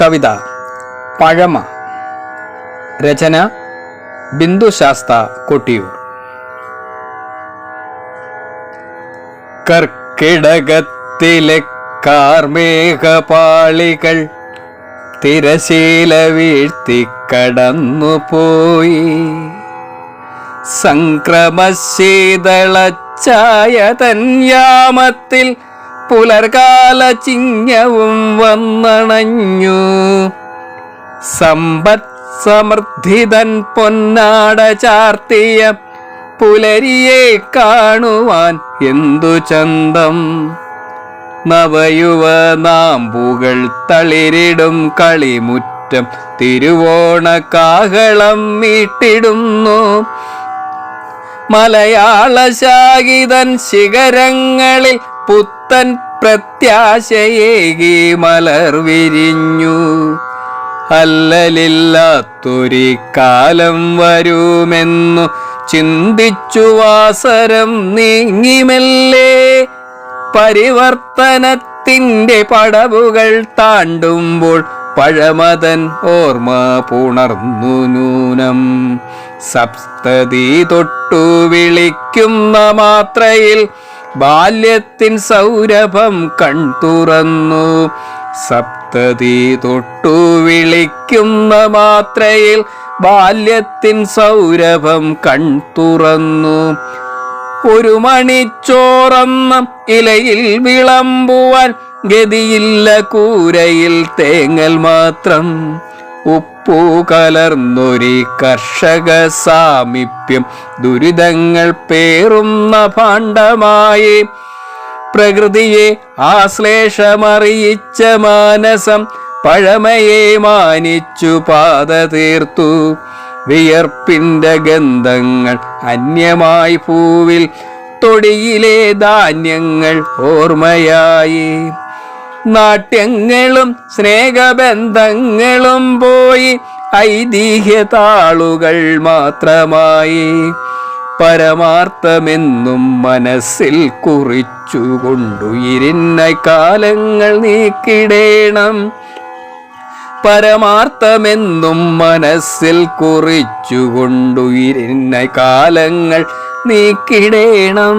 കവിത പഴമ രചന ബിന്ദുശാസ്ത കൊട്ടിയൂർ. കർക്കിടകത്തിലെ കാർമേഘപാളികൾ തിരശീല വീഴ്ത്തി കടന്നുപോയി. സംക്രമശീതളച്ചായ തന്യാമത്തിൽ പുലർകാല ചിങ്ങവും വന്നണഞ്ഞു. സമ്പത് സമൃദ്ധിതൻ പൊന്നാട ചാർത്തിയ പുലരിയെ കാണുവാൻ എന്തു ചന്തം? നവയുവ നാമ്പുകൾ തളിരിടും കളിമുറ്റം തിരുവോണ കാഹളം മീട്ടിടുന്നു മലയാള ശാകിതൻ ശിഖരങ്ങളിൽ പുത്തൻ പ്രത്യാശയേകി മലർ വിരിഞ്ഞു. അല്ലലില്ലാത്തൊരു കാലം വരുമെന്നു ചിന്തിച്ചു വാസരം നീങ്ങിമല്ലേ. പരിവർത്തനത്തിന്റെ പടവുകൾ താണ്ടുമ്പോൾ പഴമതൻ ഓർമ്മ പുണർന്നു നൂനം. സപ്തതി തൊട്ടു വിളിക്കുന്ന മാത്രയിൽ ബാല്യത്തിൻ സൗരഭം കൺ തുറന്നു. സപ്തതി തൊട്ടു വിളിക്കുന്ന മാത്രയിൽ ബാല്യത്തിൻ സൗരഭം കൺ തുറന്നു. ഒരു മണിച്ചോറന്ന ഇലയിൽ വിളമ്പുവാൻ ഗതിയില്ല കൂരയിൽ തേങ്ങൽ മാത്രം. ഉപ്പു കലർന്നൊരു കർഷക സാമീപ്യം ദുരിതങ്ങൾ പേറുന്ന ഭാണ്ഡമായി. പ്രകൃതിയെ ആശ്ലേഷമറിയിച്ച മാനസം പഴമയെ മാനിച്ചു പാത തീർത്തു. വിയർപ്പിന്റെ ഗന്ധങ്ങൾ അന്യമായി പൂവിൽ തൊടിയിലെ ധാന്യങ്ങൾ ഓർമ്മയായി. നാട്യങ്ങളും സ്നേഹബന്ധങ്ങളും പോയി ഐതിഹ്യ താളുകൾ മാത്രമായി. പരമാർത്ഥമെന്നും മനസ്സിൽ കുറിച്ചുകൊണ്ടു കാലങ്ങൾ നീക്കിടേണം. പരമാർത്ഥമെന്നും മനസ്സിൽ കുറിച്ചുകൊണ്ടു കാലങ്ങൾ നീക്കിടേണം.